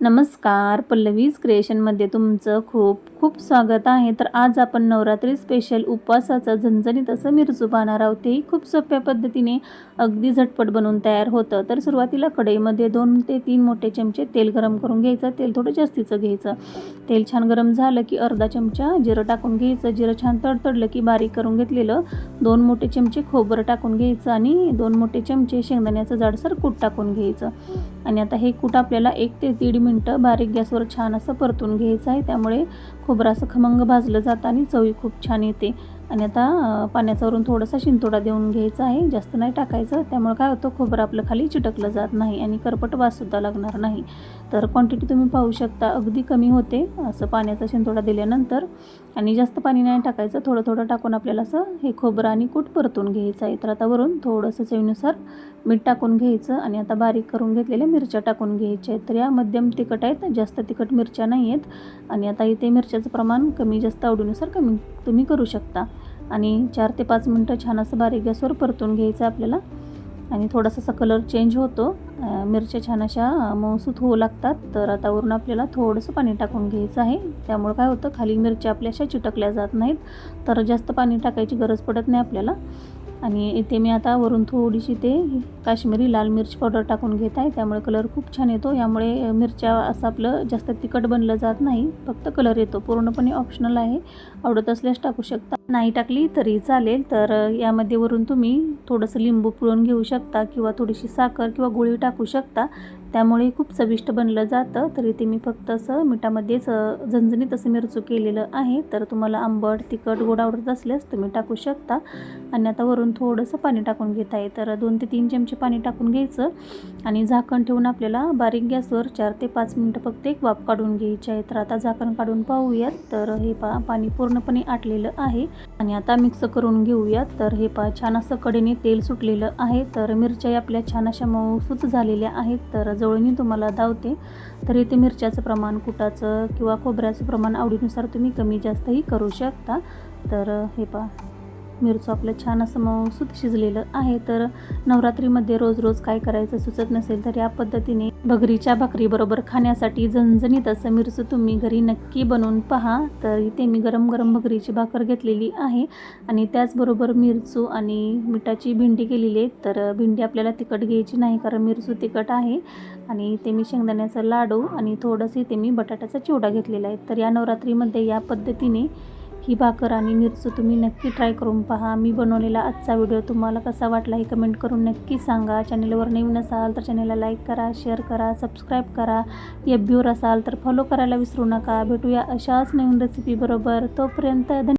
नमस्कार पल्लवीज क्रिएशनमध्ये तुमचं खूप खूप स्वागत आहे. तर आज आपण नवरात्री स्पेशल उपवासाचं झणझणीत असं मिरचू पाहणार आहोत. तेही खूप सोप्या पद्धतीने अगदी झटपट बनवून तयार होतं. तर सुरुवातीला कढईमध्ये दोन ते तीन मोठे चमचे तेल गरम करून घ्यायचं. तेल थोडं जास्तीचं घ्यायचं. तेल छान गरम झालं की अर्धा चमचा जिरं टाकून घ्यायचं. जिरं छान तडतडलं की बारीक करून घेतलेलं दोन मोठे चमचे खोबरं टाकून घ्यायचं आणि दोन मोठे चमचे शेंगदाण्याचं जाडसर कूट टाकून घ्यायचं. आणि आता हे कूट आपल्याला एक ते दीड मिनटं बारीक गॅसवर छान असं परतून घ्यायचं आहे. त्यामुळे खोबरं असं खमंग भाजलं जातं आणि चवी खूप छान येते. आणि आता पाण्याच्यावरून थोडासा शिंतोडा देऊन घ्यायचा आहे. जास्त नाही टाकायचं. त्यामुळे काय होतं खोबरं आपलं खाली चिटकलं जात नाही आणि करपट वाससुद्धा लागणार नाही. तर क्वांटिटी तुम्ही पाहू शकता अगदी कमी होते असं पाण्याचा शिंतोडा दिल्यानंतर. आणि जास्त पाणी नाही टाकायचं थोडं थोडं टाकून आपल्याला असं हे खोबरं आणि कूट परतून घ्यायचं आहे. तर आता वरून थोडंसं चवीनुसार मीठ टाकून घ्यायचं आणि आता बारीक करून घेतलेल्या मिरच्या टाकून घ्यायच्या आहेत. तर या मध्यम तिखट आहेत जास्त तिखट मिरच्या नाही आहेत. आणि आता इथे मिरच्याचं प्रमाण कमी जास्त आवडीनुसार कमी तुम्ही करू शकता. आणि चार ते पाच मिनटं छान असं बारीक गॅसवर परतून घ्यायचं आपल्याला. आणि थोडासा असा कलर चेंज होतो. मिरच्या छान अशा मऊसूत होऊ लागतात. तर आता वरून आपल्याला थोडंसं पाणी टाकून घ्यायचं आहे. त्यामुळे काय होतं खाली मिरच्या आपल्या अशा चिटकल्या जात नाहीत. तर जास्त पाणी टाकायची गरज पडत नाही आपल्याला. आणि इथे मी आता वरून थोडीशी ते काश्मीरी लाल मिरची पावडर टाकून घेत आहे. त्यामुळे कलर खूप छान येतो. यामुळे मिरच्या असं आपलं जास्त तिखट बनलं जात नाही. फक्त कलर येतो. पूर्णपणे ऑप्शनल आहे. आवडत असल्यास टाकू शकता. नाही टाकली तरी चालेल. तर यामध्ये वरून तुम्ही थोडंसं लिंबू पिळून घेऊ शकता किंवा थोडीशी साखर किंवा गुळी टाकू शकता. त्यामुळे खूप चविष्ट बनलं जातं. तर इथे मी फक्त असं मिठामध्येच अ, झणझणीत असं मिरचू केलेलं आहे. तर तुम्हाला आंबट तिखट गोड आवडत असल्यास तुम्ही टाकू शकता. आणि आता वरून थोडंसं पाणी टाकून घेत आहे. तर दोन ते तीन चमचे पाणी टाकून घ्यायचं. आणि झाकण ठेवून आपल्याला बारीक गॅसवर चार ते पाच मिनटं फक्त एक वाफ काढून घ्यायची आहे. तर आता झाकण काढून पाहूयात. तर हे पा पाणी पूर्णपणे आटलेलं आहे. आणि आता मिक्स करून घेऊयात. तर हे पा छान असं कडेने तेल सुटलेलं आहे. तर मिरच्याही आपल्या छान अशा मऊसूत झालेल्या आहेत. तर जवळनी तुम्हाला धावते. तर इथे मिरच्याचं प्रमाण कुटाचं किंवा खोबऱ्याचं प्रमाण आवडीनुसार तुम्ही कमी जास्तही करू शकता. तर हे पा मिरचं आपलं छान असं मऊसूत शिजलेलं आहे. तर नवरात्रीमध्ये रोज रोज काय करायचं सुचत नसेल तर या पद्धतीने भगरीच्या भाकरीबरोबर खाण्यासाठी झणझणीत असं मिरचं तुम्ही घरी नक्की बनवून पहा. तर इथे मी गरम गरम भगरीची भाकर घेतलेली आहे आणि त्याचबरोबर मिरचू आणि मिठाची भेंडी केलेली आहे. तर भेंडी आपल्याला तिखट घ्यायची नाही कारण मिरचू तिखट आहे आणि ते मी शेंगदाण्याचा लाडू आणि थोडंसं ते मी बटाट्याचा चिवडा घेतलेला आहे. तर या नवरात्रीमध्ये या पद्धतीने ही भाकर आणि मिरचं तुम्ही नक्की ट्राय करून पहा. मी बनवलेला आजचा व्हिडिओ तुम्हाला कसा वाटला हे कमेंट करून नक्की सांगा. चॅनलवर नवीन असाल तर चॅनलला लाईक करा शेअर करा सबस्क्राईब करा. एफ बीवर असाल तर फॉलो करायला विसरू नका. भेटूया अशाच नवीन रेसिपीबरोबर तोपर्यंत धन्यवाद.